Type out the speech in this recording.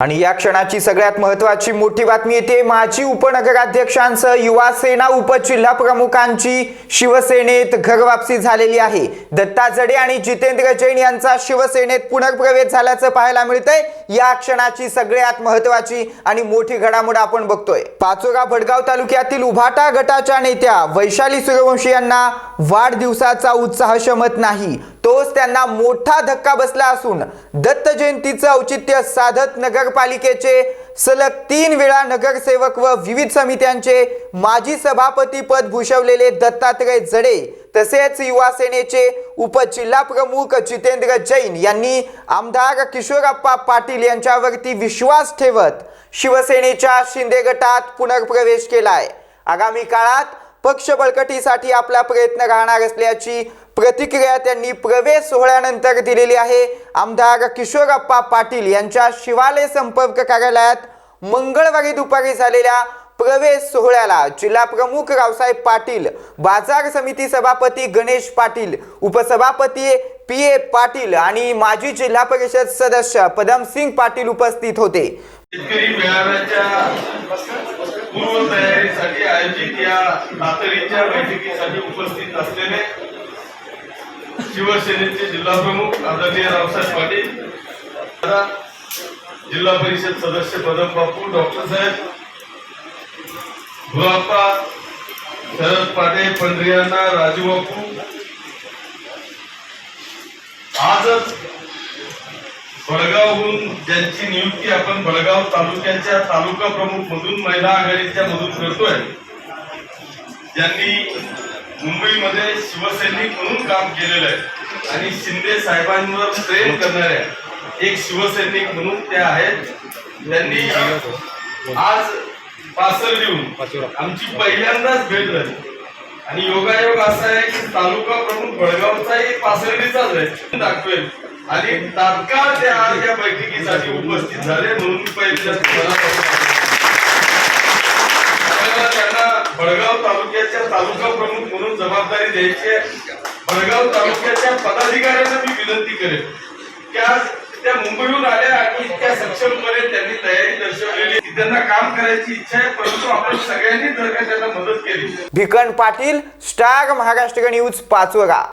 आणि या क्षणाची सगळ्यात महत्वाची मोठी बातमी येते माजी उपनगराध्यक्षांसह युवा सेना उपजिल्हा प्रमुखांची शिवसेनेत घरवापसी झालेली आहे. दत्ता जडे आणि जितेंद्र जैन यांचा शिवसेनेत पुनर्प्रवेश झाल्याचं पाहायला मिळतंय. या क्षणाची सगळ्यात महत्वाची आणि मोठी घडामोड आपण बघतोय. पाचोरा भडगाव तालुक्यातील उभाटा गटाच्या नेत्या वैशाली सूर्यवंशी यांना वाढदिवसाचा उत्साह शमत नाही. तो त्यांना मोठा धक्का बसला असून दत्त जयंतीचं औचित्य साधत नगरपालिकेचे सलग तीन वेळा नगरसेवक व विविध समित्यांचे माजी सभापती पद भूषवलेले दत्तात्रय जडे तसेच युवा सेनेचे उपजिल्हा प्रमुख जितेंद्र जैन यांनी आमदार किशोरप्पा पाटील यांच्यावरती विश्वास ठेवत शिवसेनेच्या शिंदे गटात पुनर्प्रवेश केलाय. आगामी काळात पक्ष बळकटीसाठी आपला प्रयत्न राहणार असल्याची प्रतिक्रिया त्यांनी प्रवेश सोहळ्यानंतर दिलेली आहे. आमदार किशोरप्पा पाटील यांच्या शिवालय संपर्क कार्यालयात मंगळवारी दुपारी झालेल्या प्रवेश सोहळ्याला जिल्हा प्रमुख रावसाहेब पाटील बाजार समिती सभापती गणेश पाटील उपसभापती पी ए पाटील आणि माजी जिल्हा परिषद सदस्य पदमसिंग पाटील उपस्थित होते. शेतकरी मेळाव्याच्या पूर्व तयारीसाठी आयोजित या तातडीच्या बैठकीसाठी उपस्थित असलेले शिवसेनेचे जिल्हा प्रमुख आदरणीय रावसाहेब पाटील जिल्हा परिषद सदस्य पदम बापू डॉक्टर साहेब गुलाप्पा शरद पाटे पंढरियांना राजू बापू. आजच बडगावहून ज्यांची नियुक्ती आपण बडगाव तालुक्याच्या तालुका प्रमुख मधून महिला आघाडीच्या मधून करतोय ज्यांनी मुंबईमध्ये शिवसैनिक म्हणून काम केलेलं आहे. आणि शिंदे साहेबांवर प्रेम करणाऱ्या एक शिवसैनिक म्हणून त्या आहेत. त्यांनी आज पासर देऊन आमची पहिल्यांदाच भेट झाली. आणि योगायोग असा आहे की तालुका प्रमुख बडगावचाही पासर्डीचाच आहे. दाखवेल. आणि तात्काळ ते आज या बैठकीसाठी उपस्थित झाले म्हणून मी पहिल्यांदा भडगाव तालुक्याच्या तालुका प्रमुख म्हणून जबाबदारी द्यायची आहे. बडगाव तालुक्याच्या पदाधिकाऱ्यांना मी विनंती करेन त्या त्या मुंबईहून आल्या आणि इतक्या सक्षमपणे त्यांनी तयारी दर्शवलेली की त्यांना काम करायची इच्छा आहे परंतु आपण सगळ्यांनी जर का त्यांना मदत केली. Bhikan Patil star Maharashtra news पाचवगा